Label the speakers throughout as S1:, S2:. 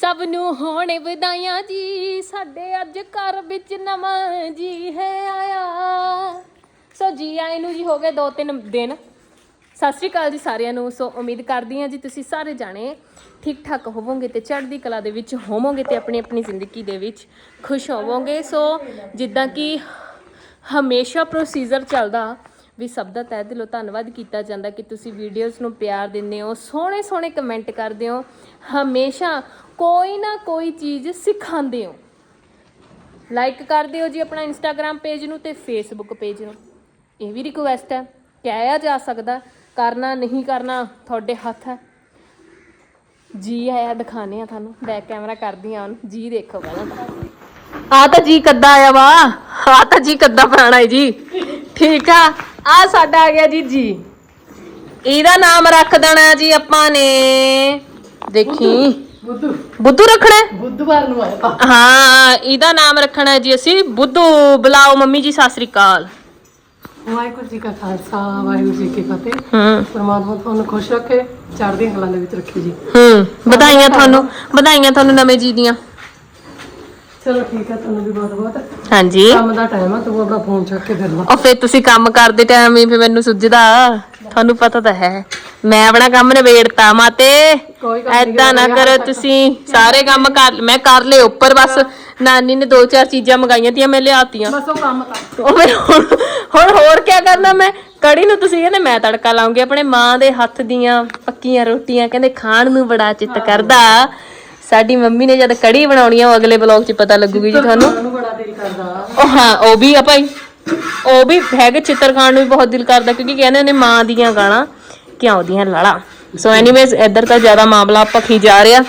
S1: ਸਭ ਨੂੰ ਹੋਣ ਵਧਾਈਆਂ ਜੀ, ਸਾਡੇ ਅੱਜ ਘਰ ਵਿੱਚ ਨਵਾਂ ਜੀ ਹੈ ਆਇਆ। ਸੋ ਜੀ, ਆਏ ਨੂੰ ਜੀ ਹੋ ਗਏ ਦੋ ਤਿੰਨ ਦਿਨ। ਸਤਿ ਸ਼੍ਰੀ ਅਕਾਲ ਜੀ ਸਾਰਿਆਂ ਨੂੰ। ਸੋ ਉਮੀਦ ਕਰਦੀ ਹਾਂ ਜੀ ਤੁਸੀਂ ਸਾਰੇ ਜਾਣੇ ਠੀਕ ਠਾਕ ਹੋਵੋਗੇ ਤੇ ਚੜ੍ਹਦੀ ਕਲਾ ਦੇ ਵਿੱਚ ਹੋਵੋਗੇ ਤੇ ਆਪਣੀ ਆਪਣੀ ਜ਼ਿੰਦਗੀ ਦੇ ਵਿੱਚ ਖੁਸ਼ ਹੋਵੋਗੇ। ਸੋ ਜਿੱਦਾਂ ਕਿ ਹਮੇਸ਼ਾ ਪ੍ਰੋਸੀਜਰ ਚੱਲਦਾ ਵੀ ਸਭ ਦਾ ਤਹਿ ਦਿਲੋਂ ਧੰਨਵਾਦ ਕੀਤਾ ਜਾਂਦਾ ਕਿ ਤੁਸੀਂ ਵੀਡੀਓਜ਼ ਨੂੰ ਪਿਆਰ ਦਿੰਦੇ ਹੋ, ਸੋਹਣੇ ਸੋਹਣੇ ਕਮੈਂਟ ਕਰਦੇ ਹੋ। ਹਮੇਸ਼ਾ ਕੋਈ ਨਾ ਕੋਈ ਚੀਜ਼ ਸਿਖਾਉਂਦੇ ਹੋ। ਲਾਈਕ ਕਰਦੇ ਹੋ ਜੀ ਆਪਣਾ ਇੰਸਟਾਗ੍ਰam ਪੇਜ ਨੂੰ ਤੇ ਫੇਸਬੁੱਕ ਪੇਜ ਨੂੰ। ਇਹ ਵੀ ਰਿਕੁਐਸਟ ਹੈ, ਕਿਹਾ ਜਾ ਸਕਦਾ, ਕਰਨਾ ਨਹੀਂ ਕਰਨਾ ਤੁਹਾਡੇ ਹੱਥ ਹੈ। ਜੀ ਆਇਆ ਦਿਖਾਣੇ ਆ ਤੁਹਾਨੂੰ ਬੈਕ ਕੈਮਰਾ ਕਰਦੀ ਆ ਉਹਨੂੰ। ਜੀ ਦੇਖੋ ਪਹਿਲਾਂ ਤਾਂ। ਆ ਤਾਂ ਜੀ ਕੱਦਾ ਆਇਆ ਵਾ, ਆ ਤਾਂ ਜੀ ਕੱਦਾ ਪੁਰਾਣਾ ਹੈ ਜੀ। ਠੀਕ ਆ। ਆ ਸਾਡਾ ਆ ਗਿਆ ਜੀ ਜੀ। ਇਹਦਾ ਨਾਮ ਰੱਖ ਦੇਣਾ ਜੀ ਆਪਾਂ ਨੇ। ਦੇਖੀ।
S2: ਬੁੱਧੂ।
S1: ਬੁੱਧੂ ਰੱਖਣਾ? ਹੈ?
S2: ਬੁੱਧਵਾਰ ਨੂੰ ਆਇਆ।
S1: ਹਾਂ ਇਹਦਾ ਨਾਮ ਰੱਖਣਾ ਹੈ ਜੀ ਅਸੀਂ। ਬੁੱਧੂ ਬੁਲਾਓ ਮੰਮੀ ਜੀ ਸਤਿ ਸ੍ਰੀ ਅਕਾਲ।
S2: ਵਾਹਿਗੁਰੂ ਜੀ ਕਾ ਖਾਲਸਾ ਵਾਹਿਗੁਰੂ ਜੀ ਕੀ ਫਤਿਹ।
S1: ਹੂੰ।
S2: ਪਰਮਾਤਮਾ ਤੁਹਾਨੂੰ ਖੁਸ਼ ਰੱਖੇ ਚੜ੍ਹਦੀਆਂ ਕਲਾਂ ਦੇ ਵਿੱਚ ਰੱਖੇ ਜੀ।
S1: ਹੂੰ ਵਧਾਈਆਂ ਤੁਹਾਨੂੰ ਵਧਾਈਆਂ ਤੁਹਾਨੂੰ ਨਵੇਂ ਜੀ ਦੀਆਂ।
S2: ਚਲੋ ਠੀਕ ਹੈ ਤੁਹਾਨੂੰ ਵੀ ਬਹੁਤ ਬਹੁਤ।
S1: ਹਾਂਜੀ।
S2: ਕੰਮ ਦਾ ਟਾਈਮ ਆ ਤੂੰ ਆਪਣਾ ਫੋਨ ਚੱਕ ਕੇ ਫਿਰ ਲਾ।
S1: ਉਹ ਫਿਰ ਤੁਸੀਂ ਕੰਮ ਕਰਦੇ ਟਾਈਮ ਹੀ ਫਿਰ ਮੈਨੂੰ ਸੁੱਝਦਾ ਤੁਹਾਨੂੰ ਪਤਾ ਤਾਂ ਹੈ। ਮੈਂ ਆਪਣਾ ਕੰਮ ਨਿਬੇੜਤਾ ਮਾਤੇ।
S2: ਕੋਈ ਗੱਲ ਨੀ
S1: ਐਦਾਂ ਨਾ ਕਰੋ ਤੁਸੀਂ। ਸਾਰੇ ਕੰਮ ਕਰ ਮੈਂ ਕਰ ਲਏ ਉੱਪਰ ਬਸ। ਨਾਨੀ ਨੇ ਦੋ ਚਾਰ ਚੀਜ਼ਾਂ ਮੰਗਾਈਆਂ ਤੀਆਂ ਮੈਂ ਲਿਆਤੀਆਂ।
S2: ਬਸ ਉਹ ਕੰਮ ਕਰ।
S1: ਉਹ ਮੈਂ ਹੁਣ ਹੁਣ ਹੋਰ ਕੀ ਕਰਨਾ ਮੈਂ? ਕੜੀ ਨੂੰ ਤੁਸੀਂ ਕਹਿੰਦੇ ਮੈਂ ਤੜਕਾ ਲਾਉਂਗੀ ਆਪਣੇ ਮਾਂ ਦੇ ਹੱਥ ਦੀਆਂ ਪੱਕੀਆਂ ਰੋਟੀਆਂ ਕਹਿੰਦੇ ਖਾਣ ਨੂੰ ਬੜਾ ਚਿੱਤ ਕਰਦਾ। ਸਾਡੀ ਮੰਮੀ ਨੇ ਜਦ ਕੜੀ ਬਣਾਉਣੀ ਆ ਉਹ ਅਗਲੇ ਬਲੌਗ 'ਚ ਪਤਾ ਲੱਗੂਗੀ ਜੀ ਤੁਹਾਨੂੰ।
S2: ਮੈਨੂੰ ਬੜਾ ਦਿਲ ਕਰਦਾ।
S1: ਉਹ ਹਾਂ ਉਹ ਵੀ ਆ ਭਾਈ। ਉਹ ਵੀ ਹੈਗੇ ਚਿੱਤਰ ਖਾਣ ਨੂੰ ਵੀ ਬਹੁਤ ਦਿਲ ਕਰਦਾ ਕਿਉਂਕਿ ਕਹਿੰਦੇ ਨੇ ਮਾਂ ਦੀਆਂ ਗਾਲਾਂ ਕਿਉਂ ਦੀਆਂ ਲਾਲਾ। ਸੋ ਐਨੀਵੇਜ਼ ਇੱਧਰ ਤਾਂ ਜ਼ਿਆਦਾ ਮਾਮਲਾ ਪੱਖੀ ਜਾ ਰਿਹਾ।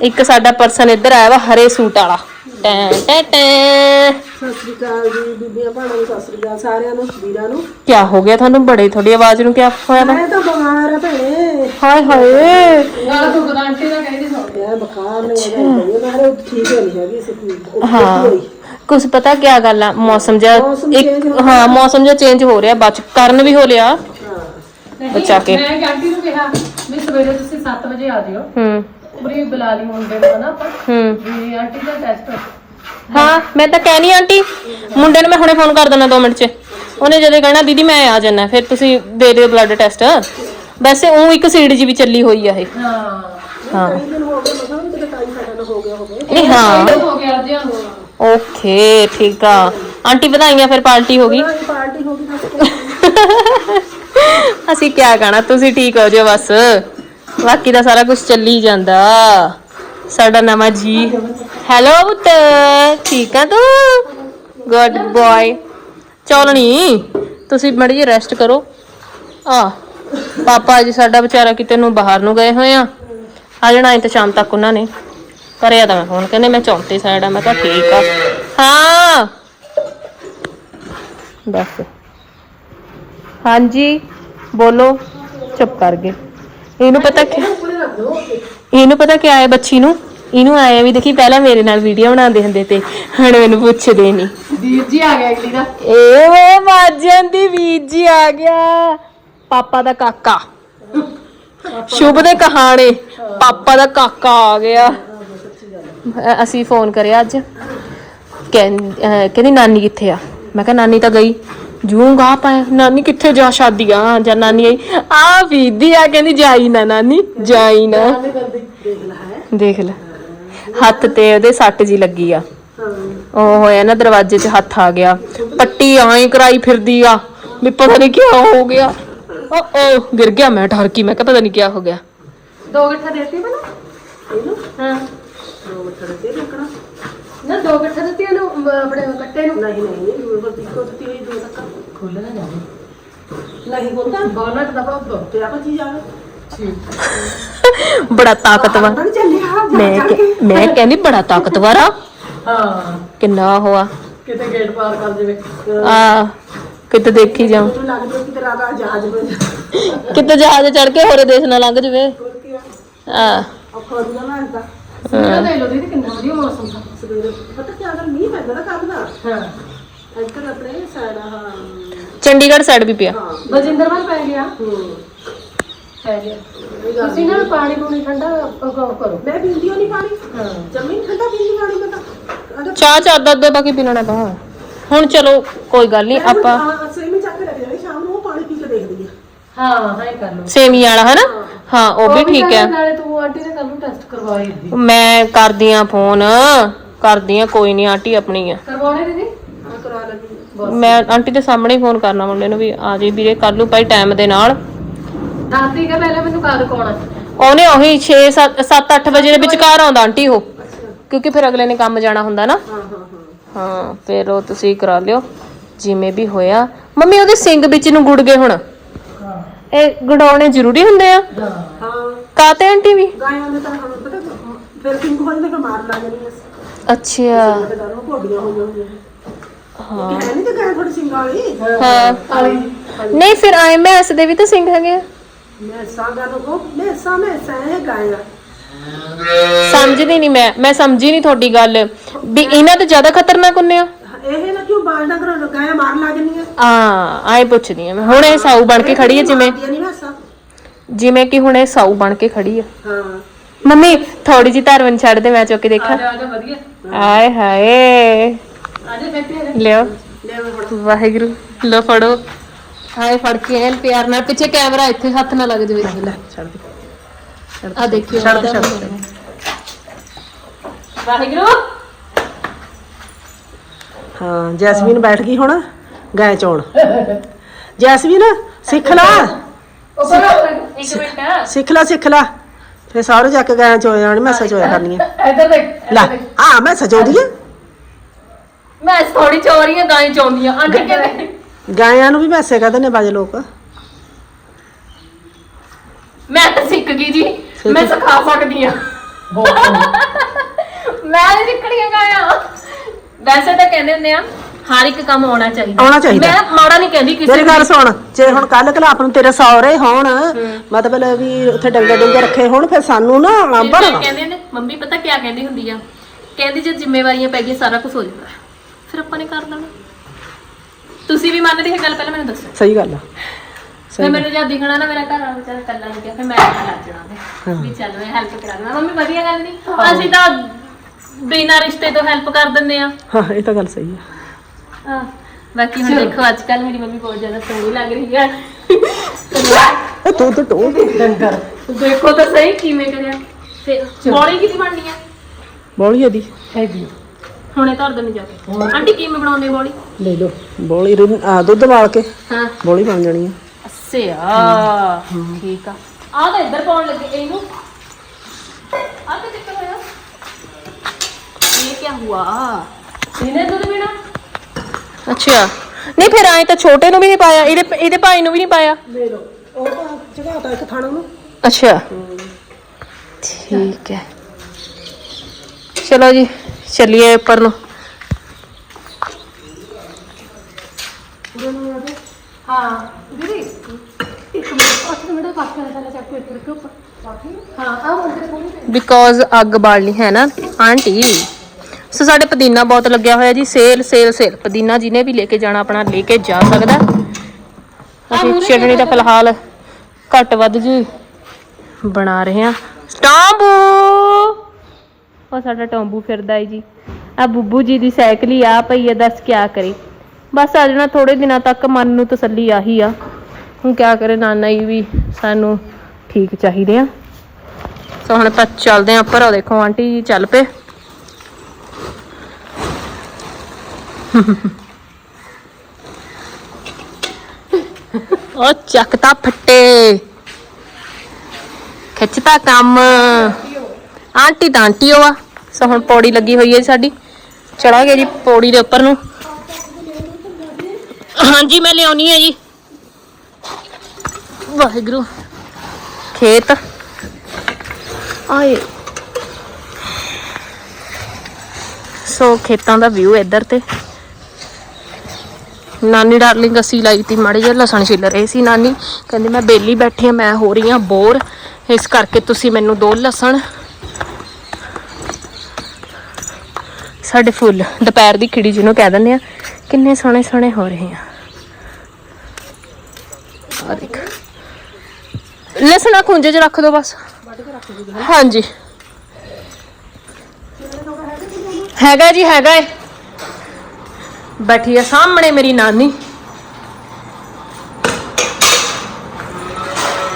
S1: ਇੱਕ ਸਾਡਾ ਪਰਸਨ ਇੱਧਰ ਆਇਆ ਵਾ ਹਰੇ ਸੂਟ ਵਾਲਾ। ਟੈਂ ਟੈਂ ਟੈਂ
S2: ਸਤਿ ਸ੍ਰੀ ਅਕਾਲ ਜੀ ਬੀਬੀਆਂ ਭਾਣਾਂ ਨੂੰ ਸਤਿ ਸ੍ਰੀ ਅਕਾਲ ਸਾਰਿਆਂ ਨੂੰ ਵੀਰਾਂ ਨੂੰ
S1: ਕੀ ਹੋ ਗਿਆ ਤੁਹਾਨੂੰ? ਬੜੇ ਥੋੜੀ ਆਵਾਜ਼ ਨੂੰ ਕੀ ਹੋਇਆ ਵਾ?
S2: ਮੈਂ ਤਾਂ ਬਿਮਾਰ ਆ ਭੈਣੇ
S1: ਹਾਏ ਹਾਏ।
S2: ਗਾਲ ਤੂੰ ਗਦਾਂਟੀ ਦਾ ਕਹਿੰਦੀ ਸੁਣ ਯਾਰ ਬੁਖਾਰ ਨੇ ਇਹਦਾ ਮੈਂ ਹਰੇ ਠੀਕ ਨਹੀਂ ਹੈਗੀ ਸੀ
S1: ਹਾਂ। ਕੁਝ ਪਤਾ ਕੀ ਗੱਲ ਆ? ਮੌਸਮ ਜਿਹਾ
S2: ਮੌਸਮ
S1: ਇੱਕ
S2: change ਹੋ
S1: ਹਾਂ ਮੌਸਮ ਜਿਹਾ ਚੇਂਜ ਹੋ ਰਿਹਾ ਬਚ ਕਰਨ ਵੀ ਹੋ ਲਿਆ ਬਚਾ ਕੇ।
S2: ਮੈਂ ਆਂਟੀ ਨੂੰ ਕਿਹਾ ਵੀ ਸਵੇਰੇ ਤੁਸੀਂ 7 ਵਜੇ ਆ ਜਿਓ।
S1: ਹੂੰ।
S2: ਉਰੀ ਬੁਲਾ ਲਈ ਮੁੰਡੇ ਨੂੰ ਨਾ ਆਪਾਂ।
S1: ਹੂੰ।
S2: ਵੀ ਆਂਟੀ ਦਾ ਟੈਸਟ
S1: ਹਾਂ ਮੈਂ ਤਾਂ ਕਹਿਣੀ ਆਂਟੀ ਮੁੰਡੇ ਨੂੰ ਮੈਂ ਹੁਣੇ ਫੋਨ ਕਰ ਦਿੰਦਾ 2 ਮਿੰਟ 'ਚ। ਉਹਨੇ ਜਦੋਂ ਕਹਿਣਾ ਦੀਦੀ ਮੈਂ ਆ ਜਾਣਾ ਫਿਰ ਤੁਸੀਂ ਦੇ ਦਿਓ ਬਲੱਡ ਟੈਸਟ ਵੈਸੇ ਉਹ ਇੱਕ ਸੀਡ ਜੀ ਵੀ ਚੱਲੀ ਹੋਈ ਆ ਇਹ।
S2: ਹਾਂ।
S1: ਹਾਂ।
S2: ਦਿਨ ਹੋ ਗਏ ਮਸਾਂ ਕਿਤੇ ਟਾਈਮ ਸਾਡਾ ਨਾ ਹੋ ਗਿਆ ਹੋਵੇ।
S1: ਨਹੀਂ ਹਾਂ।
S2: ਹੋ ਗਿਆ ਅੱਜ
S1: ਓਕੇ ਠੀਕ ਆ। ਆਂਟੀ ਵਧਾਈਆਂ ਫਿਰ ਪਾਰਟੀ ਹੋ ਗਈ।
S2: ਪਾਰਟੀ ਹੋ ਗਈ
S1: ਅਸੀਂ ਕੀ ਕਹਣਾ ਤੁਸੀਂ ਠੀਕ ਹੋ ਜਾਓ ਬਸ। ਬਾਕੀ ਦਾ ਸਾਰਾ ਕੁਝ ਚੱਲੀ ਜਾਂਦਾ। ਸਾਡਾ ਨਵਾਂ ਜੀ। ਹੈਲੋ ਪੁੱਤ ਠੀਕ ਆ ਤੂੰ? ਗੁੱਡ ਬॉय ਚਲਣੀ ਤੁਸੀਂ ਮੜੀ ਜੀ ਰੈਸਟ ਕਰੋ। ਆ, ਪਾਪਾ ਜੀ ਸਾਡਾ ਵਿਚਾਰਾ ਕਿਤੇ ਨੂੰ ਬਾਹਰ ਨੂੰ ਗਏ ਹੋਏ ਆ। ਆ ਜਾਣਾ ਤੇ ਸ਼ਾਮ ਤੱਕ ਉਹਨਾਂ ਨੇ। ਕਰਿਆ ਤਾਂ ਮੈਂ ਫੋਨ ਕਹਿੰਦੇ ਮੈਂ ਚੌਂਤੀ ਸਾਈਡ ਆ, ਮੈਂ ਕਿਹਾ ਠੀਕ ਆ। ਹਾਂ। ਬਸ। ਹਾਂਜੀ, ਬੋਲੋ, ਚੁੱਪ ਕਰ ਗਏ। ਇਹਨੂੰ ਪਤਾ ਕਿ ਇਹਨੂੰ ਪਤਾ ਕੀ ਆਇਆ ਬੱਚੀ ਨੂੰ? ਇਹਨੂੰ ਆਇਆ ਵੀ ਦੇਖੀ ਪਹਿਲਾਂ ਮੇਰੇ ਨਾਲ ਵੀਡੀਓ ਬਣਾਉਂਦੇ ਹੁੰਦੇ ਤੇ ਹੁਣ ਮੈਨੂੰ ਪੁੱਛਦੇ ਨਹੀਂ
S2: ਵੀਰ ਜੀ ਆ ਗਿਆ ਅਗਲੀ ਦਾ
S1: ਏ ਵੇ ਮਾਜਨ ਦੀ ਵੀਰ ਜੀ ਆ ਗਿਆ। ਪਾਪਾ ਦਾ ਕਾਕਾ। ਸ਼ੁਭ ਦੇ ਕਹਾਣੇ। ਪਾਪਾ ਦਾ ਕਾਕਾ ਆ ਗਿਆ। ਅਸੀਂ ਫੋਨ ਕਰਿਆ ਅੱਜ। ਕਹਿੰਦੀ ਨਾਨੀ ਕਿੱਥੇ ਆ? ਮੈਂ ਕਿਹਾ ਨਾਨੀ ਤਾਂ ਗਈ। ਜੂੰਗਾ ਪਾ ਨਾਨੀ ਕਿੱਥੇ ਜਾ ਸ਼ਾਦੀ ਆ? ਜਾਂ ਨਾਨੀ ਆਈ? ਆ ਵੀਦੀ ਆ ਕਹਿੰਦੀ ਜਾਈ ਨਾ ਨਾਨੀ ਜਾਈ ਨਾ।
S2: ਦੇਖ ਲੈ।
S1: ਹੱਥ ਤੇ ਉਹਦੇ ਸੱਟ ਜੀ ਲੱਗੀ ਆ। ਉਹ ਹੋਇਆ ਨਾ ਦਰਵਾਜ਼ੇ 'ਚ ਹੱਥ ਆ ਗਿਆ। ਪੱਟੀ ਐਂ ਕਰਾਈ ਫਿਰਦੀ ਆ। ਵੀ ਪਤਾ ਨਹੀਂ ਕੀ ਹੋ ਗਿਆ। ਓ ਓ ਗਿਰ ਗਿਆ ਮੈਂ ਡਰ ਗਈ ਮੈਂ ਕਿਹਾ ਪਤਾ ਨਹੀਂ ਕੀ ਹੋ ਗਿਆ।
S2: ਦੋ ਗੱਠਾ ਦੇਤੀ ਬਣਾ ਇਹਨੂੰ
S1: ਹਾਂ।
S2: ਦੋ ਗੱਠਾ ਦਿੱਤੇ ਨਾ ਦੋ ਗੱਠਾ ਦਿੱਤੀ ਇਹਨੂੰ ਅਮ, ਆਪਣੇ ਕੱਟੇ ਨੂੰ? ਨਹੀਂ ਨਹੀਂ ਨਹੀਂ ਉਹ ਬਸ ਇੱਕੋ ਦਿੱਤੀ ਹੋਈ ਦੋ ਤੱਕ ਖੋਲਣਾ ਜਾਵੇ ਨਹੀਂ ਬੋਲਦਾ ਬੋਲਣਾ ਤਾਂ ਦਬਾ ਦੋ ਤੇ ਆਪਾਂ ਚੀਜ਼ ਆਵੇ ਠੀਕ।
S1: ਬੜਾ ਤਾਕਤਵਰ।
S2: ਚੱਲਿਆ
S1: ਮੈਂ ਕਿ- ਮੈਂ ਕਹਿੰਦੀ ਬੜਾ ਤਾਕਤਵਰ ਆ।
S2: ਹਾਂ।
S1: ਕਿੰਨਾ ਹੋਆ
S2: ਕਿਤੇ ਗੇਟ ਪਾਰ ਕਰ ਦੇਵੇ।
S1: ਆ ਕਿਤੇ ਦੇਖੀ ਜਾਉ
S2: ਤੂੰ ਲੱਗਦਾ ਕਿ ਤੇਰਾ ਦਾ ਜਹਾਜ਼ ਬਣ
S1: ਕਿਤੇ ਜਹਾਜ਼ ਚੜ ਕੇ ਹੋਰੇ ਦੇਸ਼ ਨਾਲ ਲੰਘ ਜਵੇ। ਆ।
S2: ਔਖਾ ਨਾ ਸਵੇਰੇ ਦੇ ਲੋ ਦੀਦੀ ਕਿੰਨਾ ਵਧੀਆ ਮੌਸਮ ਸੀ ਸਵੇਰੇ ਪਤਾ ਕੀ ਅਗਰ ਮੀਂਹ ਪੈਂਦਾ ਨਾ ਕੱਲ ਦਾ। ਹਾਂ। ਇੱਧਰ ਆਪਣੇ ਸਾਈਡ ਹਾਂ।
S1: ਚੰਡੀਗੜ੍ਹ ਸਾਈਡ ਵੀ ਪਿਆ।
S2: ਹਾਂ। ਬਲਜਿੰਦਰ ਵੱਲ ਪੈ ਗਿਆ। ਹੂੰ। ਹੈ ਤੁਸੀਂ ਨਾ ਪਾਣੀ ਪੂਣੀ ਠੰਡਾ ਕਰੋ।
S3: ਮੈਂ ਪੀਂਦੀ ਨਹੀਂ ਪਾਣੀ।
S2: ਹਾਂ।
S3: ਜੰਮੀ ਨੀ ਠੰਡਾ ਪੀਂਦੀ ਪਾਣੀ ਮੈਂ ਤਾਂ। ਅਗਰ
S1: ਚਾਹ ਚਾਦਰ ਦੇ ਬਾਕੀ ਪੀਣਾ ਨਾ ਤਾਂ। ਹੁਣ ਚਲੋ ਕੋਈ ਗੱਲ ਨਹੀਂ ਆਪਾਂ
S3: ਸੇਮੀ ਚੱਕ ਕੇ ਰੱਖ ਦੇਣੀ ਸ਼ਾਮ ਨੂੰ ਉਹ ਪਾਣੀ ਪੀ ਕੇ ਦੇਖਦੀ ਆ
S2: ਹਾਂ ਹਾਂ ਇਹ ਕਰ ਲਓ।
S1: ਸੇਮੀ ਵਾਲਾ ਹਨਾ? ਹਾਂ। ਉਹ ਵੀ ਠੀਕ ਹੈ।
S2: ਨਾਲੇ ਤੂੰ ਆਂਟੀ ਟੈਸਟ ਕਰਵਾਏ ਦੀ
S1: ਮੈਂ ਕਰਦੀ ਆ ਫੋਨ ਕਰਦੀ ਆ ਕੋਈ ਨਹੀਂ ਆਂਟੀ ਆਪਣੀ ਆ।
S2: ਕਰਵਾਉਣੇ ਦੀਦੀ
S3: ਹਾਂ ਕਰਾ ਲੈਂਦੀ ਆ।
S2: ਬਸ।
S1: ਮੈਂ ਆਂਟੀ ਦੇ ਸਾਹਮਣੇ ਹੀ ਫੋਨ ਕਰਨਾ ਮੁੰਡੇ ਨੂੰ ਵੀ ਆ ਜੀ ਵੀਰੇ ਕੱਲ ਨੂੰ ਭਾਈ ਟਾਈਮ ਦੇ ਨਾਲ।
S2: ਦੱਸਦੀ ਕਿ ਪਹਿਲਾਂ ਮੈਨੂੰ ਕਦ ਕੋਣਾ
S1: ਉਹਨੇ ਉਹੀ 6 7 7 8 ਵਜੇ ਦੇ ਵਿਚਕਾਰ ਆਉਂਦਾ ਆਂਟੀ ਉਹ। ਕਿਉਂਕਿ ਫਿਰ ਅਗਲੇ ਨੇ ਕੰਮ ਜਾਣਾ ਹੁੰਦਾ ਨਾ।
S3: ਹਾਂ ਹਾਂ ਹਾਂ।
S1: ਹਾਂ ਫਿਰ ਉਹ ਤੁਸੀਂ ਕਰਾ ਲਿਓ ਜਿਵੇਂ ਵੀ ਹੋਇਆ। ਮੰਮੀ ਉਹਦੇ ਸਿੰਘ ਵਿੱਚ ਨੂੰ ਗੁੜ ਗਏ ਹੁਣ। ਇਹ ਗੁਡਾਉਣੇ ਜ਼ਰੂਰੀ ਹੁੰਦੇ ਆ?
S2: ਹਾਂ
S1: ਕਾਤੇ ਆਂਟੀ ਵੀ?
S3: ਗਾਇਆਂ ਦੇ ਤਾਂ ਹੁਣ ਪਤਾ ਫਿਰ ਪਿੰਕ ਹੋ ਜਾਂਦੇ ਫਿਰ ਮਾਰ ਲਾ ਜਾਂਦੀ
S1: ਅੱਛਾ।
S3: ਤੇ ਘੋੜੀਆਂ ਹੋ ਜਾਂਦੀਆਂ
S1: ਹਾਂ।
S3: ਕਿ ਹੈ ਨਹੀਂ ਤੇ ਗਾਇ ਥੋੜੀ ਸਿੰਘ ਵਾਲੀ?
S1: ਹਾਂ।
S2: ਕਾਲੀ
S1: ਨਹੀਂ ਫਿਰ ਆਏ ਮੈਸ ਦੇ ਵੀ ਤਾਂ ਸਿੰਘ ਹੈਗੇ ਆ।
S3: ਮੈਂ ਸਾਗਾ ਨੂੰ ਉਹ ਮੈਂ ਸਾ ਮੈਂ ਸਾ ਹੈ ਗਾਇਆ।
S1: ਸਮਝਦੀ ਨਹੀਂ ਮੈਂ। ਮੈਂ ਸਮਝੀ ਨਹੀਂ ਤੁਹਾਡੀ ਗੱਲ। ਵੀ ਇਹਨਾਂ ਤੋਂ ਜ਼ਿਆਦਾ ਖਤਰਨਾਕ ਹੁੰਨੇ ਆ।
S3: ਇਹ ਨਾ ਕਿਉਂ ਬਾਲਦਾ ਕਰ ਗਾਇਆ ਮਾਰ ਲਾ ਜਾਂਦੀਆਂ
S1: ਆ ਆਏ ਪੁੱਛਦੀ ਆ ਮੈਂ। ਹੁਣ ਇਹ ਸਾਊ ਬਣ ਕੇ ਖੜੀ ਹੈ ਜਿਵੇਂ
S3: ਮੈਂ
S1: ਜਿਵੇਂ ਕਿ ਹੁਣ ਇਹ ਸਾਊ ਬਣ ਕੇ ਖੜੀ ਆ।
S3: ਹਾਂ।
S1: ਮੰਮੀ ਥੋੜੀ ਜੀ ਧਰਵਨ ਛੱਡ ਦੇ ਮੈਂ ਚੁੱਕ ਕੇ ਦੇਖਾਂ।
S2: ਆ ਜਾ ਆ ਜਾ ਵਧੀਆ।
S1: ਆਏ ਹਾਏ।
S2: ਆ ਜਾ ਜਾ
S1: ਲਿਓ। ਵਾਹਿਗੁਰੂ ਲੋ ਫੜੋ। ਹਾਏ ਫੜ ਕੇ ਐਨ ਪਿਆਰ ਨਾਲ। ਪਿੱਛੇ ਕੈਮਰਾ ਇੱਥੇ ਹੱਥ ਨਾ ਲੱਗ ਜਾਵੇ।
S3: ਲੈ। ਛੱਡ ਦੇ।
S1: ਆ ਦੇਖਿਓ
S3: ਛੱਡ ਦੇ ਛੱਡ ਦੇ।
S1: ਵਾਹਿਗੁਰੂ।
S3: ਹਾਂ ਜੈਸਮੀਨ ਬੈਠ ਗਈ ਹੁਣ ਗਾਇ ਚੋਣ। ਜੈਸਮੀਨ ਸਿੱਖ ਲਾ।
S2: ਉੱਪਰ
S1: ਇੱਕ ਮਿੰਟ।
S3: ਸਿੱਖ ਲਾ ਸਿੱਖ ਲਾ। ਫੇ ਸਾਰੇ ਜਾ ਕੇ ਗਾਇ ਚੋਇਆ ਜਾਣੀ ਮੈਂ ਸਜੋਇਆ ਕਰਨੀ ਆ
S2: ਇੱਧਰ ਦੇਖ।
S3: ਲੈ ਹਾਂ ਮੈਂ ਸਜੋਦੀ ਆ।
S1: ਮੈਂ ਥੋੜੀ ਚੋਰੀ ਆ ਗਾਂ ਚੋਂਦੀ ਆ। ਆਂਟੀ ਕਹਿੰਦੇ
S3: ਗਾਇਆਂ ਨੂੰ ਵੀ ਮੈਸੇ ਕਹਿੰਦੇ ਨੇ ਬਾਜ ਲੋਕ।
S1: ਮੈਂ ਤਾਂ ਸਿੱਖ ਗਈ ਜੀ। ਮੈਂ ਸਿਖਾ ਸਕਦੀ ਆ। ਮੈਂ ਨਹੀਂ ਸਿੱਖਣੀਆਂ ਗਾਇਆ। ਵੈਸੇ ਤਾਂ ਕਹਿੰਦੇ ਹੁੰਦੇ ਆ ਹਰ ਇੱਕ ਕੰਮ ਆਉਣਾ ਚਾਹੀਦਾ।
S3: ਆਉਣਾ ਚਾਹੀਦਾ।
S1: ਮੈਂ ਮਾੜਾ ਨਹੀਂ ਕਹਿੰਦੀ ਕਿਸੇ
S3: ਮੇਰੀ ਗੱਲ ਸੁਣ ਜੇ ਹੁਣ ਕੱਲ ਕਲਾਪ ਨੂੰ ਤੇਰੇ ਸੌਰੇ ਹੋਣ ਮਤਲਬ ਵੀ ਉੱਥੇ ਡੰਗੇ ਡੰਗੇ ਰੱਖੇ ਹੋਣ ਫਿਰ ਸਾਨੂੰ ਨਾ
S1: ਫਿਰ ਮੈਂ ਕਹਿੰਦੇ ਨੇ ਮੰਮੀ ਪਤਾ ਕੀ ਕਹਿੰਦੀ ਹੁੰਦੀ ਆ? ਕਹਿੰਦੀ ਜੇ ਜ਼ਿੰਮੇਵਾਰੀਆਂ ਪੈ ਗਈਆਂ ਸਾਰਾ ਕੁਝ ਹੋ ਜਾਂਦਾ। ਫਿਰ ਆਪਾਂ ਨੇ ਕਰ ਦੇਣਾ। ਤੁਸੀਂ ਵੀ ਮੰਨਦੇ ਇਹ ਗੱਲ ਪਹਿਲਾਂ ਮੈਨੂੰ ਦੱਸੋ।
S3: ਸਹੀ ਗੱਲ ਆ। ਸਹੀ
S1: ਮੈਨੂੰ ਜਦ ਦਿਖਣਾ ਨਾ ਮੇਰਾ ਘਰ ਵਾਲਾ ਵਿਚਾਰਾ ਕੱਲਾ ਨਹੀਂ ਗਿਆ ਫਿਰ ਮੈਂ ਨਾਲ ਲੱਗ ਜਾਣਾ ਵੀ ਚੱਲ ਮੈਂ ਹੈਲਪ ਕਰਾ ਮੰਮੀ ਵਧੀਆ ਗੱਲ ਨਹੀਂ ਅਸੀਂ ਤਾਂ ਬਿਨਾਂ ਰਿਸ਼ਤੇ ਤੋਂ ਹੈਲਪ ਕਰ ਦਿੰਦੇ ਆ।
S3: ਹਾਂ ਇਹ ਤਾਂ ਗੱਲ ਸਹੀ ਆ।
S1: ਹਾਂ। ਬਾਕੀ ਹੁਣ ਦੇਖੋ ਅੱਜ ਕੱਲ ਮੇਰੀ ਮੰਮੀ ਬਹੁਤ ਜ਼ਿਆਦਾ ਸੋਹਣੀ ਲੱਗ ਰਹੀ ਹੈ
S3: ਇਹ ਤੂੰ ਤਾਂ ਟੋਲ
S2: ਡੰਗਰ।
S1: ਦੇਖੋ ਤਾਂ ਸਹੀ ਕਿਵੇਂ ਕਰਿਆ। ਫਿਰ ਬੋਲੀ ਕਿਦੀ ਬਣਨੀ ਆ?
S3: ਬੋਲੀ ਦੀ
S2: ਹੈਗੀ
S1: ਹੁਣੇ ਧਰ ਦੇਣੀ ਜਾ ਕੇ। ਆਂਟੀ ਕਿਵੇਂ ਬਣਾਉਂਦੇ ਬੋਲੀ?
S3: ਲੈ ਲਓ। ਬੋਲੀ ਦੁੱਧ ਵਾਲ ਕੇ।
S1: ਹਾਂ।
S3: ਬੋਲੀ ਬਣ ਜਾਣੀ ਆ।
S1: ਅੱਛਾ ਠੀਕ ਆ। ਆ ਤਾਂ ਇੱਧਰ ਪਾਉਣ ਲੱਗੇ ਇਹਨੂੰ। ਆ ਤਾਂ ਕਿੱਥੇ ਹੋਇਆ? ਇਹ ਕੀ ਹੁਆ?
S2: ਇਹਨੇ ਪੀਣਾ
S1: ਅੱਛਾ। ਨਹੀਂ ਫਿਰ ਆਏ ਤਾਂ ਛੋਟੇ ਨੂੰ ਵੀ ਨਹੀਂ ਪਾਇਆ ਇਹਦੇ ਇਹਦੇ ਭਾਈ ਨੂੰ ਵੀ ਨਹੀਂ ਪਾਇਆ?
S3: ਲੈ ਲਓ ਉਹ ਤਾਂ ਚੜਾਤਾ ਇੱਕ ਥਾਣਾ ਨੂੰ।
S1: ਅੱਛਾ। ਠੀਕ ਹੈ। ਚਲੋ ਜੀ ਚੱਲੀਏ ਉੱਪਰ ਨੂੰ।
S2: ਹਾਂ ਦੀਦੀ। ਇੱਕ ਮਿੰਟ ਅੱਠ ਮਿੰਟ ਬਾਕੀ ਵਾਲਾ ਸਾਲਾ ਚੱਕ ਕੇ ਉੱਪਰ। ਹਾਂ ਆ ਮੁੰਡੇ ਕੋਲ
S1: ਬਿਕੋਜ਼ ਅੱਗ ਬਾਲਣੀ ਹੈ ਨਾ ਆਂਟੀ। ਸੋ ਸਾਡੇ ਪੁਦੀਨਾ ਬਹੁਤ ਲੱਗਿਆ ਹੋਇਆ ਜੀ ਸੇਲ ਸੇਲ ਸੇਲ। ਪੁਦੀਨਾ ਜਿਹਨੇ ਵੀ ਲੈ ਕੇ ਜਾਣਾ ਆਪਣਾ ਲੈ ਕੇ ਜਾ ਸਕਦਾ। ਅਸੀਂ ਚਟਣੀ ਤਾਂ ਫਿਲਹਾਲ ਘੱਟ ਵੱਧ ਜੀ ਬਣਾ ਰਹੇ ਹਾਂ। ਸਟਾਂਬੂ ਉਹ ਸਾਡਾ ਟੋਂਬੂ ਫਿਰਦਾ ਈ ਜੀ। ਆ ਬੁੱਬੂ ਜੀ ਦੀ ਸਾਈਕਲ ਹੀ ਆ ਪਈ ਆ ਦੱਸ ਕਿਆ ਕਰੇ। ਬਸ ਆ ਜਾਣਾ ਥੋੜੇ ਦਿਨਾਂ ਤੱਕ ਮਨ ਨੂੰ ਤਸੱਲੀ ਆਹੀ ਆ। ਹੁਣ ਕਿਆ ਕਰੇ ਨਾਨਾ ਜੀ ਵੀ ਸਾਨੂੰ ਠੀਕ ਚਾਹੀਦੇ ਆ। ਸੋ ਹੁਣ ਆਪਾਂ ਚੱਲਦੇ ਆਂ ਉੱਪਰ ਉਹ ਦੇਖੋ ਆਂਟੀ ਜੀ ਚੱਲ ਪਏ। ਉਹ ਚੱਕਤਾ ਫੱਟੇ। ਖਿੱਚਤਾ ਕੰਮ। ਆਂਟੀ ਤਾਂ ਆਂਟੀ ਓ ਆ। ਸੋ ਹੁਣ ਪੌੜੀ ਲੱਗੀ ਹੋਈ ਹੈ ਜੀ ਸਾਡੀ। ਚੜਾਂਗੇ ਜੀ ਪੌੜੀ ਦੇ ਉੱਪਰ ਨੂੰ। ਹਾਂਜੀ, ਮੈਂ ਲਿਆਉਣੀ ਹੈ ਜੀ। ਵਾਹਿਗੁਰੂ। ਖੇਤ। ਆਏ। ਸੋ ਖੇਤਾਂ ਦਾ ਵਿਊ ਇੱਧਰ ਤੇ। ਨਾਨੀ ਡਾਰਲਿੰਗ ਅਸੀਂ ਲਾਈ ਤੀ ਮਾੜੀ ਜਿਹਾ ਲਸਣ ਛਿੱਲ ਰਹੇ ਸੀ ਨਾਨੀ। ਕਹਿੰਦੀ ਮੈਂ ਬੇਲੀ ਬੈਠੀ ਆ ਮੈਂ ਹੋ ਰਹੀ ਆ ਬੋਰ। ਇਸ ਕਰਕੇ ਤੁਸੀਂ ਮੈਨੂੰ ਦੋ ਲਸਣ। ਸਾਡੇ ਫੁੱਲ, ਦੁਪਹਿਰ ਦੀ ਖਿੜੀ ਜਿਹਨੂੰ ਕਹਿ ਦਿੰਦੇ ਆ, ਕਿੰਨੇ ਸੋਹਣੇ ਸੋਹਣੇ ਹੋ ਰਹੇ ਆ। ਆ ਦੇਖ। ਲਸਣਾ ਖੁੰਝੇ 'ਚ ਰੱਖ ਦਿਓ ਬਸ। ਹਾਂਜੀ। ਹੈਗਾ ਜੀ, ਹੈਗਾ ਏ। ਬੈਠੀ ਆ ਸਾਹਮਣੇ ਮੇਰੀ ਨਾਨੀ।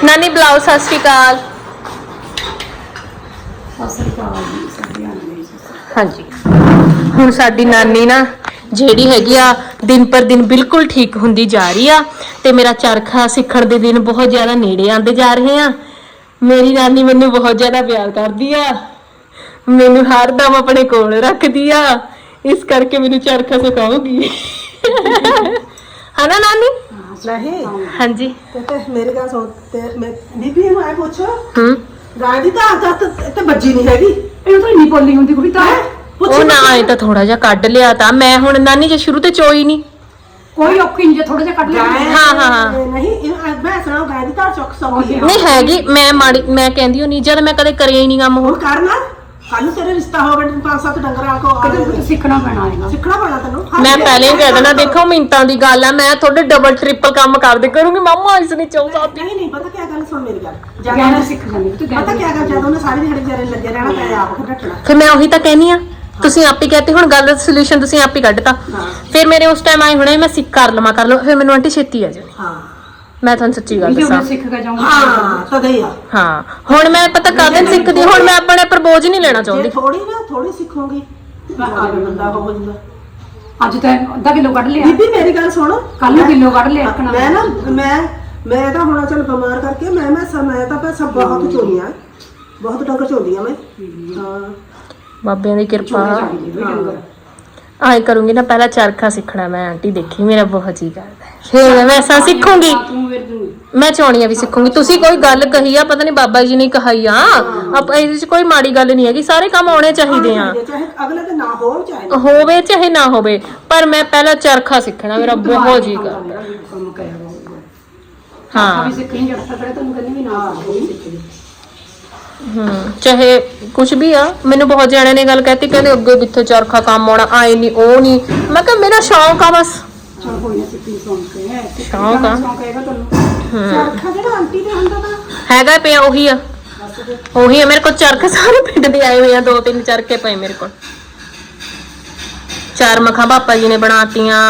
S1: ਨਾਨੀ ਬੁਲਾਓ ਸਤਿ ਸ਼੍ਰੀ ਅਕਾਲ। ਹਾਂਜੀ। ਹੁਣ ਸਾਡੀ ਨਾਨੀ ਨਾ ਜਿਹੜੀ ਹੈਗੀ ਆ ਦਿਨ ਪਰ ਦਿਨ ਬਿਲਕੁਲ ਠੀਕ ਹੁੰਦੀ ਜਾ ਰਹੀ ਆ ਤੇ ਮੇਰਾ ਚਰਖਾ ਸਿੱਖਣ ਦੇ ਦਿਨ ਬਹੁਤ ਜ਼ਿਆਦਾ ਨੇੜੇ ਆਉਂਦੇ ਜਾ ਰਹੇ ਆ। ਮੇਰੀ ਨਾਨੀ ਮੈਨੂੰ ਬਹੁਤ ਜ਼ਿਆਦਾ ਪਿਆਰ ਕਰਦੀ ਆ। ਮੈਨੂੰ ਹਰ ਦਮ ਆਪਣੇ ਕੋਲ ਰੱਖਦੀ ਆ। ਇਸ ਕਰਕੇ ਮੈਨੂੰ ਚਰਖਾ ਸਿਖਾਉਗੀ ਹਨਾ ਨਾਨੀ?
S3: ਨਹੀਂ।
S1: ਹਾਂਜੀ।
S3: ਤੇ ਤੇ ਮੇਰੀ ਗੱਲ ਸੁਣ ਤੇ ਮੈਂ ਬੀਬੀ ਨੂੰ ਐ ਪੁੱਛ।
S1: ਹੂੰ।
S3: ਗਾਂ ਦੀ ਤਾਂ ਤਾਂ ਤੇ ਬੱਜੀ ਨਹੀਂ ਹੈਗੀ।
S2: ਇਹ ਤਾਂ ਇੰਨੀ ਪੋਲੀ ਹੁੰਦੀ ਕੁੜੀ ਤਾਂ।
S1: ਉਹ ਨਾ ਆਏ ਤਾਂ ਥੋੜਾ ਜਿਹਾ ਕੱਢ ਲਿਆ ਤਾਂ। ਮੈਂ ਹੁਣ ਨਾਨੀ ਜੇ ਸ਼ੁਰੂ ਤੇ ਚੋਈ ਨਹੀਂ।
S2: ਕੋਈ ਔਖੀ ਨਹੀਂ ਜੇ ਥੋੜਾ ਜਿਹਾ ਕੱਢ ਲਿਆ।
S1: ਹਾਂ, ਹਾਂ, ਹਾਂ।
S3: ਨਹੀਂ ਇਹ ਮੈਂ ਸੁਣਾ ਗਾਂ ਦੀ ਤਾਂ ਚੁੱਕ ਸੌਂਗੀ
S1: ਨਹੀਂ ਹੈਗੀ। ਮੈਂ ਮਾੜੀ ਮੈਂ ਕਹਿੰਦੀ ਹੁੰਨੀ ਜਦ ਮੈਂ ਕਦੇ ਕਰਿਆ ਹੀ ਨਹੀਂ ਕੰਮ।
S3: ਹੁਣ
S1: ਹੁਣ
S3: ਕਰ ਨਾ ਕੱਲ ਨੂੰ ਤੇਰੇ ਰਿਸ਼ਤਾ ਹੋਵੇ ਪੰਜ ਸੱਤ ਡੰਗਰਾਂ ਕੋ ਆ
S2: ਕਦੇ ਸਿੱਖਣਾ ਪੈਣਾ ਹੈਗਾ।
S3: ਸਿੱਖਣਾ ਪੈਣਾ ਤੈਨੂੰ।
S1: ਮੈਂ ਪਹਿਲੇ ਹੀ ਕਹਿ ਦੇਣਾ ਦੇਖੋ ਮਿੰਟਾਂ ਦੀ ਗੱਲ ਆ ਮੈਂ ਤੁਹਾਡੇ ਡਬਲ ਟ੍ਰਿਪਲ ਕੰਮ ਕਰਦੇ ਕਰੂੰਗੀ ਮਾਮਾ ਇਸ ਨਹੀਂ ਚਾਹ ਸਕਦੀ
S3: ਨਹੀਂ ਨਹੀਂ ਪਤਾ ਕੀ ਗੱਲ ਸੁਣ ਮੇਰੀ ਗੱਲ। ਜਦੋਂ
S2: ਸਿੱਖ ਜਾਂਦੀ ਤੂੰ
S3: ਪਤਾ ਕੀ ਗੱਲ ਜਦੋਂ ਉਹਨੇ ਸਾਰੀ ਦਿਹਾੜੀ ਵਿਚਾਰੇ ਲੱਗੇ ਰਹਿਣਾ ਤੇ ਆਪ ਖੱਟਣਾ
S1: ਫਿਰ ਮੈਂ ਉਹੀ ਤਾਂ ਕਹਿਨੀ ਆ। ਤੁਸੀਂ ਆਪ ਹੀ ਕਹਤੇ ਹੁਣ ਗੱਲ ਦਾ ਸੋਲੂਸ਼ਨ ਤੁਸੀਂ ਆਪ ਹੀ ਕੱਢਤਾ। ਫਿਰ ਮੇਰੇ ਉਸ ਟਾਈਮ ਆਏ ਹੁਣੇ ਮੈਂ ਸਿੱਖ ਕਰ ਲਵਾਂ ਕਰ ਲਵਾਂ। ਫਿਰ ਮੈਨੂੰ ਆਂਟੀ ਛੇਤੀ ਆ ਜਾਣੀ
S3: ਹਾਂ।
S1: ਮੈਂ ਤੁਹਾਨੂੰ ਸੱਚੀ ਗੱਲ ਦੱਸਾਂ।
S2: ਮੈਂ ਸਿੱਖ ਕੇ ਜਾਊਂਗੀ।
S3: ਹਾਂ ਤਦੇ ਹੀ ਆ।
S1: ਹਾਂ ਹੁਣ ਮੈਂ ਪਤਾ ਕਾਹਦੇ ਸਿੱਖਦੀ? ਹੁਣ ਮੈਂ ਆਪਣੇ ਪਰ ਬੋਝ ਨਹੀਂ ਲੈਣਾ
S3: ਜੇ
S1: ਚਾਹੁੰਦੀ।
S3: ਥੋੜੀ ਨਾ ਥੋੜੀ ਸਿੱਖੋਗੀ। ਮੈਂ ਆ ਬੰਦਾ ਹੋ ਜਾਂਦਾ।
S2: ਅੱਜ ਤਾਂ ਅੱਧਾ ਕਿਲੋ ਕੱਢ ਲਿਆ।
S3: ਬੀਬੀ ਮੇਰੀ ਗੱਲ ਸੁਣ।
S2: ਕੱਲ ਨੂੰ ਕਿਲੋ ਕੱਢ ਲਿਆ
S3: ਮੈਂ ਨਾ ਮੈਂ ਮੈਂ ਤਾਂ ਹੁਣ ਚੱਲ ਬਿਮਾਰ ਕਰਕੇ ਮੈਂ ਮੈਂ ਸਭ ਮੈਂ ਤਾਂ ਪੈਸਾ ਬਹੁਤ ਚੋਈਆਂ ਬਹੁਤ ਡੰਗਰ ਚੋਂਦੀਆਂ ਮੈਂ। ਹਾਂ।
S1: ਬਾਬਿਆਂ ਦੀ ਕਿਰਪਾ। ਆਏ ਕਰੂੰਗੀ ਨਾ ਪਹਿਲਾਂ ਚਰਖਾ ਸਿੱਖਣਾ ਮੈਂ ਆਂਟੀ ਦੇਖੀ ਮੇਰਾ ਬਹੁਤ ਜੀ ਕਰਦਾ ਹੈ। ਫਿਰ ਮੈਂ ਵੈਸਾ ਸਿੱਖੂੰਗੀ
S2: ਤੂੰ ਫਿਰ ਤੂੰ
S1: ਮੈਂ ਚੌਣੀਆਂ ਵੀ ਸਿੱਖੂੰਗੀ ਤੁਸੀਂ ਕੋਈ ਗੱਲ ਕਹੀ ਆ ਪਤਾ ਨਹੀਂ ਬਾਬਾ ਜੀ ਨੇ ਕਹਾਈ ਆ ਆਪ ਇਹਦੇ ਵਿੱਚ ਕੋਈ ਮਾੜੀ ਗੱਲ ਨਹੀਂ ਹੈਗੀ ਸਾਰੇ ਕੰਮ ਆਉਣੇ ਚਾਹੀਦੇ ਆ
S3: ਚਾਹੇ ਅਗਲੇ ਤੇ ਨਾ ਹੋ ਚਾਹੇ
S1: ਹੋਵੇ ਚਾਹੇ ਨਾ ਹੋਵੇ ਪਰ ਮੈਂ ਪਹਿਲਾਂ ਚਰਖਾ ਸਿੱਖਣਾ ਮੇਰਾ ਬਹੁਤ ਜੀ ਕਰਦਾ
S2: ਮੇਰਾ ਵੀ ਕੰਮ ਕਰਿਆ ਹੋਊਗਾ
S1: ਹਾਂ
S2: ਵੀ ਸਿੱਖਣੀ ਜਦ ਤੱਕ ਤੈਨੂੰ ਕਹਿੰਦੀ ਵੀ ਨਾ ਸਿੱਖ
S1: ਹੂੰ ਚਾਹੇ ਕੁਝ ਵੀ ਆ ਮੈਨੂੰ ਬਹੁਤ ਜਣਿਆਂ ਨੇ ਗੱਲ ਕਹਿਤੀ ਕਹਿੰਦੇ ਅੱਗੇ ਕਿੱਥੇ ਚਰਖਾ ਕੰਮ ਆਉਣਾ ਆਏ ਨਹੀਂ ਉਹ ਨਹੀਂ ਮੈਂ ਕਿਹਾ ਮੇਰਾ ਸ਼ੌਂਕ ਆ ਬਸ।
S2: ਚਲ ਕੋਈ ਨਾ ਸਿੱਖੀ ਸੁਣ ਕੇ ਹੈ
S1: ਸ਼ੌਂਕ ਆ।
S2: ਸ਼ੌਂਕ ਹੈਗਾ ਤੈਨੂੰ।
S3: ਚਰਖਾ ਜਿਹੜਾ ਆਂਟੀ ਦੇ ਹੁੰਦਾ ਤਾਂ
S1: ਹੈਗਾ ਪਿਆ ਉਹੀ ਆ। ਉਹੀ ਆ ਮੇਰੇ ਕੋਲ ਚਰਖ ਸਾਰੇ ਪਿੰਡ ਦੇ ਆਏ ਹੋਏ ਆ ਦੋ ਤਿੰਨ ਚਰਖੇ ਪਏ ਮੇਰੇ ਕੋਲ। ਚਾਰ ਮੱਖਾਂ ਪਾਪਾ ਜੀ ਨੇ ਬਣਾਤੀਆਂ।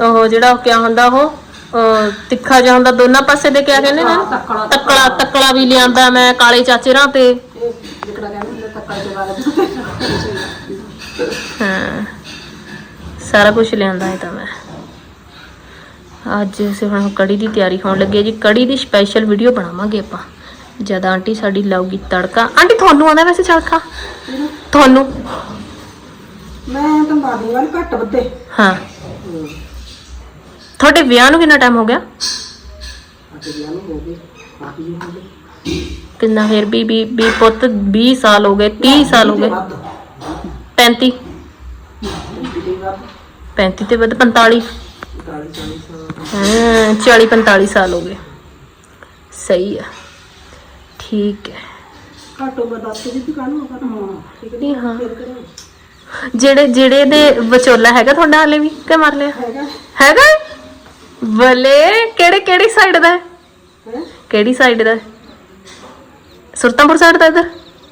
S1: ਉਹ ਜਿਹੜਾ ਉਹ ਕਿਆ ਹੁੰਦਾ ਉਹ? ਅਹ ਤਿੱਖਾ ਜਿਹਾ ਹੁੰਦਾ ਦੋਨਾਂ ਪਾਸੇ ਦੇ ਕਿਆ ਕਹਿੰਦੇ ਨੇ?
S2: ਤੱਕੜਾ।
S1: ਤੱਕੜਾ ਤੱਕੜਾ। ਵੀ ਲਿਆਂਦਾ ਮੈਂ ਕਾਲੇ ਚਾਚੇ ਰਾਂ ਤੇ।
S2: ਇਹ ਕਹਿੰਦੇ
S1: ਹਾਂ। ਸਾਰਾ ਕੁਝ ਲਿਆਂਦਾ ਹੈ ਤਾਂ ਮੈਂ। ਅੱਜ ਅਸੀਂ ਹੁਣ ਕੜੀ ਦੀ ਤਿਆਰੀ ਹੋਣ ਲੱਗੀ ਹੈ ਜੀ। ਕੜੀ ਦੀ ਸਪੈਸ਼ਲ ਵੀਡੀਓ ਬਣਾਵਾਂਗੇ ਆਪਾਂ। ਜਦ ਆਂਟੀ ਸਾਡੀ ਲਾਊਗੀ ਤੜਕਾ। ਆਂਟੀ ਤੁਹਾਨੂੰ ਆਉਂਦਾ ਵੈਸੇ ਚੜਕਾ ਤੁਹਾਨੂੰ।
S3: ਮੈਂ ਤਾਂ ਬਾਦੀ ਵਾਲੀ ਘੱਟ ਵੱਧੇ।
S1: ਹਾਂ। ਤੁਹਾਡੇ ਵਿਆਹ ਨੂੰ ਕਿੰਨਾ ਟਾਈਮ ਹੋ ਗਿਆ?
S3: ਵਿਆਹ ਨੂੰ ਹੋ ਗਏ ਹੋ ਗਏ
S1: ਕਿੰਨਾ ਫਿਰ? ਵੀ ਵੀ ਵੀ ਪੁੱਤ 20 ਸਾਲ ਹੋ ਗਏ 30 ਸਾਲ ਹੋ ਗਏ। 35 35 ਤੇ ਵੱਧ। 45 ਹਾਂ 40 45 ਸਾਲ ਹੋ ਗਏ। ਸਹੀ ਆ। ਠੀਕ ਹੈ।
S3: ਘੱਟ ਉਮਰ ਦੱਸ ਕੇ ਜੀ ਕਾਹਨੂੰ ਕਰਨਾ ਠੀਕ
S1: ਨਹੀਂ ਹਾਂ। ਜਿਹੜੇ ਜਿਹੜੇ ਦੇ ਵਿਚੋਲਾ ਹੈਗਾ ਤੁਹਾਡਾ ਹਲੇ ਵੀ? ਕਿ ਮਰ ਲਿਆ?
S3: ਹੈਗਾ।
S1: ਹੈਗਾ? ਬਲੇ ਕਿਹੜੇ ਕਿਹੜੀ ਸਾਈਡ ਦਾ? ਹੈ
S3: ਹੈ
S1: ਕਿਹੜੀ ਸਾਈਡ ਦਾ? ਹੈ? ਸੁਲਤਾਨਪੁਰ ਸਾਈਡ ਦਾ ਇਧਰ?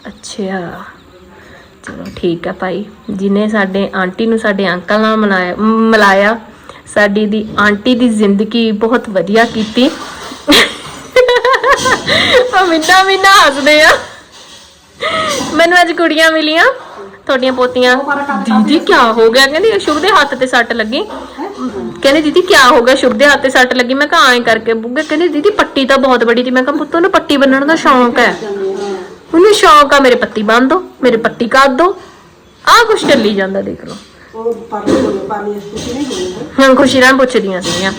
S1: ਅੱਛਾ ਚਲੋ ਠੀਕ ਆ ਭਾਈ। ਜਿਨੇ ਸਾਡੇ ਆਂਟੀ ਨੂੰ ਸਾਡੇ ਅੰਕਲ ਨਾਲ ਮਨਾਇਆ ਮਿਲਾਇਆ ਸਾਡੀ ਦੀ ਆਂਟੀ ਦੀ ਜ਼ਿੰਦਗੀ ਬਹੁਤ ਵਧੀਆ ਕੀਤੀ। ਆ ਮਿੰਨਾ ਮਿੰਨਾ ਹੱਸਦੇ ਆ। ਮੈਨੂੰ ਅੱਜ ਕੁੜੀਆਂ ਮਿਲੀਆਂ ਤੁਹਾਡੀਆਂ ਪੋਤੀਆਂ। ਦੀਦੀ ਕੀ ਹੋ ਗਿਆ? ਕਹਿੰਦੀ ਸ਼ੁਭ ਦੇ ਹੱਥ ਤੇ ਸੱਟ ਲੱਗੀ। ਕਹਿੰਦੀ ਦੀਦੀ ਕੀ ਹੋ ਗਿਆ? ਸ਼ੁਭ ਦੇ ਹੱਥ ਤੇ ਸੱਟ ਲੱਗੀ। ਮੈਂ ਕਿਹਾ ਐਂ ਕਰਕੇ ਬੁੱਗੇ। ਕਹਿੰਦੀ ਦੀਦੀ ਪੱਟੀ ਤਾਂ ਬਹੁਤ ਬੜੀ ਸੀ ਮੈਂ ਕਿਹਾ ਪੁੱਤ ਨੂੰ ਪੱਟੀ ਬੰਨਣ ਦਾ ਸ਼ੌਂਕ ਹੈ। ਉਹਨੂੰ ਸ਼ੌਂਕ ਆ ਮੇਰੇ ਪੱਤੀ ਬੰਨ ਦੋ ਮੇਰੇ ਪੱਟੀ ਕੱਢ ਦੋ। ਆਹ ਕੁਛ ਚੱਲੀ ਜਾਂਦਾ ਦੇਖ ਲਓ।
S3: ਉਹ ਪਾਣੀ ਪਾਣੀ ਤੁਸੀਂ ਨਹੀਂ ਬੋਲੇ
S1: ਹੁਣ ਖੁਸ਼ੀ ਨਾਲ ਪੁੱਛਦੀਆਂ ਸੀਗੀਆਂ।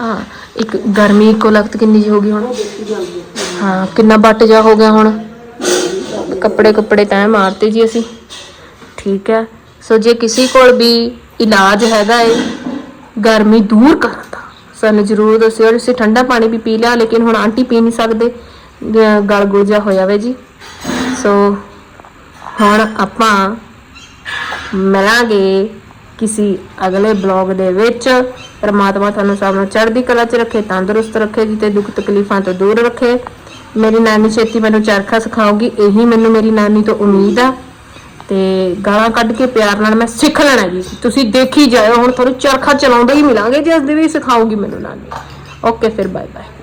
S1: ਆ ਇੱਕ ਗਰਮੀ ਇੱਕੋ ਲਖਤ ਕਿੰਨੀ ਜੀ ਹੋ ਗਈ ਹੁਣ?
S3: ਹੈ
S1: ਹਾਂ ਕਿੰਨਾ ਬੱਟ ਜਾ ਹੋ ਗਿਆ ਹੁਣ? ਕੱਪੜੇ ਕੱਪੜੇ ਤੈਅ ਮਾਰਤੇ ਜੀ ਅਸੀਂ। ਠੀਕ ਹੈ। ਸੋ ਜੇ ਕਿਸੇ ਕੋਲ ਵੀ ਇਲਾਜ ਹੈਗਾ ਏ। ਗਰਮੀ ਦੂਰ ਕਰਨ ਦਾ ਸਾਨੂੰ ਜ਼ਰੂਰ ਦੱਸਿਓ, ਅਸੀਂ ਠੰਡਾ ਪਾਣੀ ਵੀ ਪੀ ਲਿਆ, ਲੇਕਿਨ ਹੁਣ ਆਂਟੀ ਪੀ ਨਹੀਂ ਸਕਦੇ। ਗਲ ਗੁਲਜਾ ਹੋਇਆ ਵੇ ਜੀ। ਸੋ ਹੁਣ ਆਪਾਂ ਮਿਲਾਂਗੇ ਕਿਸੇ ਅਗਲੇ ਬਲੌਗ ਦੇ ਵਿੱਚ। ਪਰਮਾਤਮਾ ਤੁਹਾਨੂੰ ਸਭ ਨੂੰ ਚੜ੍ਹਦੀ ਕਲਾ 'ਚ ਰੱਖੇ, ਤੰਦਰੁਸਤ ਰੱਖੇ ਜੀ ਤੇ ਦੁੱਖ ਤਕਲੀਫਾਂ ਤੋਂ ਦੂਰ ਰੱਖੇ। ਮੇਰੀ ਨਾਨੀ ਛੇਤੀ ਮੈਨੂੰ ਚਰਖਾ ਸਿਖਾਉਗੀ ਇਹੀ ਮੈਨੂੰ ਮੇਰੀ ਨਾਨੀ ਤੋਂ ਉਮੀਦ ਆ। ਤੇ ਗਾਲਾਂ ਕੱਢ ਕੇ ਪਿਆਰ ਨਾਲ ਮੈਂ ਸਿੱਖ ਲੈਣਾ ਜੀ। ਤੁਸੀਂ ਦੇਖੀ ਜਾਇਓ, ਹੁਣ ਤੁਹਾਨੂੰ ਚਰਖਾ ਚਲਾਉਂਦਾ ਹੀ ਮਿਲਾਂਗੇ ਜਿਸ ਦੇ ਵੀ ਸਿਖਾਉਗੀ ਮੈਨੂੰ ਨਾਨੀ ਓਕੇ, ਫਿਰ ਬਾਏ ਬਾਏ